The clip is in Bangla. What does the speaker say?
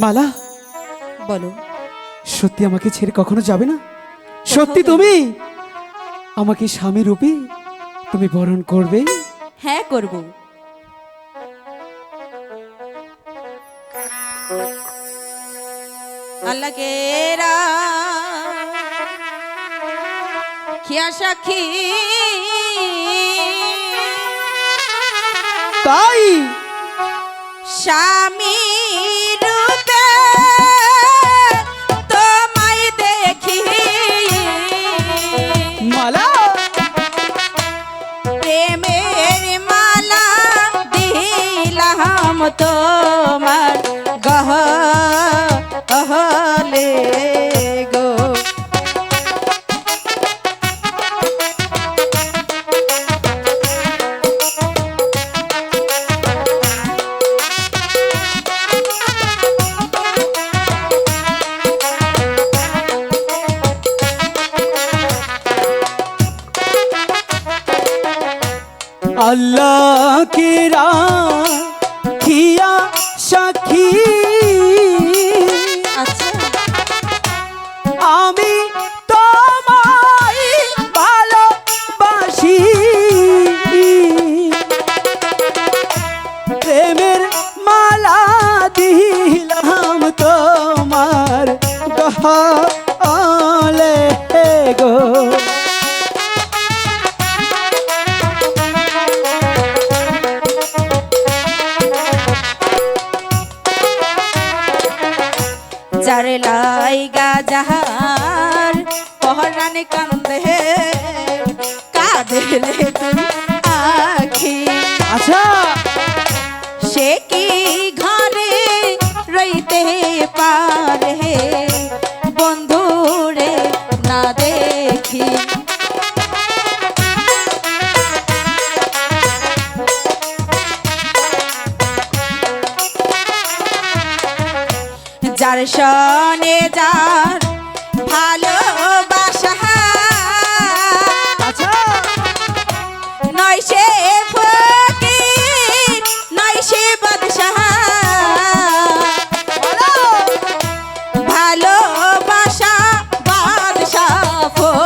মালা বলো। সত্যি আমাকে ছেড়ে কখনো যাবে না? সত্যি তুমি? আমাকে স্বামী রূপে তুমি বরণ করবে? হ্যাঁ করব। আল্লাহকে খিয়া সাক্ষী। তাই? স্বামী তোমার গহ গহলে গো আল্লাহ কে খিয়া সাক্ষী যার লাইগা যাহার পহরান কান্দে কাঁদলে তুমি আখি। আচ্ছা। সে কি ঘরে রইতে পারে যার সনে যার ভালোবাসা। আচ্ছা। নয় সে ফকির নয় সে বাদশাহ। ভালোবাসা বাদশাহ।